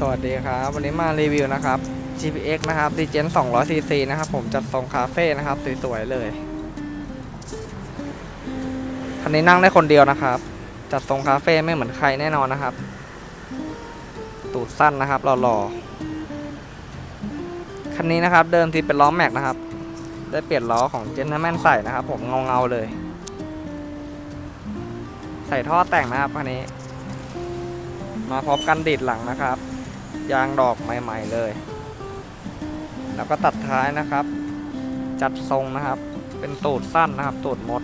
สวัสดีครับ วันนี้มารีวิวนะครับ GPX นะครับ d g e n 200cc นะครับ ผมจัดทรงคาเฟ่นะครับ สวยๆเลย คันนี้นั่งได้คนเดียวนะครับ จัดทรงคาเฟ่ไม่เหมือนใครแน่นอนนะครับ ตูดสั้นนะครับหล่อๆ คันนี้นะครับ เดิมทีเป็นล้อแม็กนะครับ ได้เปลี่ยนล้อของ g e n t l e m a n ใส่นะครับ ผมเงาๆเลย ใส่ท่อแต่งนะครับคันนี้มาพร้อมกันดีดหลังนะครับ ยางดอกใหม่ๆเลย แล้วก็ตัดท้ายนะครับ จัดทรงนะครับ เป็นตูดสั้นนะครับตูดมด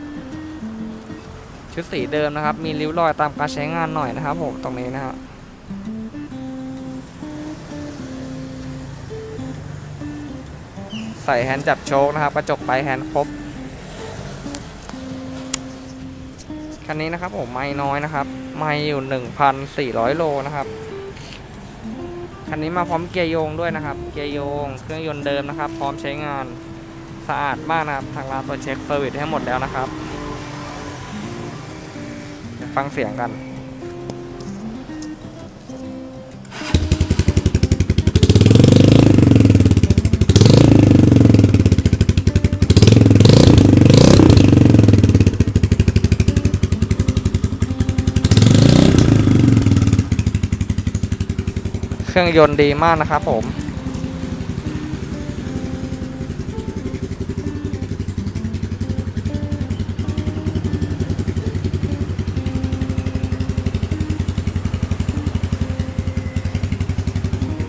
ชุดสีเดิมนะครับ มีริ้วรอยตามการใช้งานหน่อยนะครับผมตรงนี้นะครับใส่แฮนด์จับโชคนะครับ กระจกไปแฮนด์ครบคันนี้นะครับผมไม่น้อยนะครับ ไม่อยู่ 1,400 โลนะครับ คันนี้มาพร้อมเกียร์โยงด้วยนะครับ เกียร์โยง เครื่องยนต์เดิมนะครับ พร้อมใช้งานสะอาดมากนะครับ ทางร้านตรวจเช็คเซอร์วิสให้หมดแล้วนะครับ ฟังเสียงกัน เครื่องยนต์ดีมากนะครับผม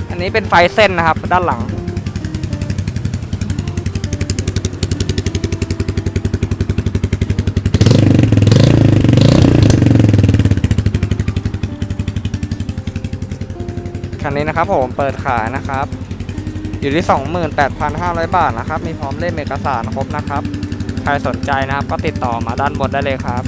อันนี้เป็นไฟเส้นนะครับ ด้านหลัง คันนี้นะครับผมเปิดขายนะครับ อยู่ที่ 28,500 บาทนะครับ มีพร้อมเล่มเอกสารครบนะครับ ใครสนใจนะครับก็ติดต่อมาด้านบนได้เลยครับ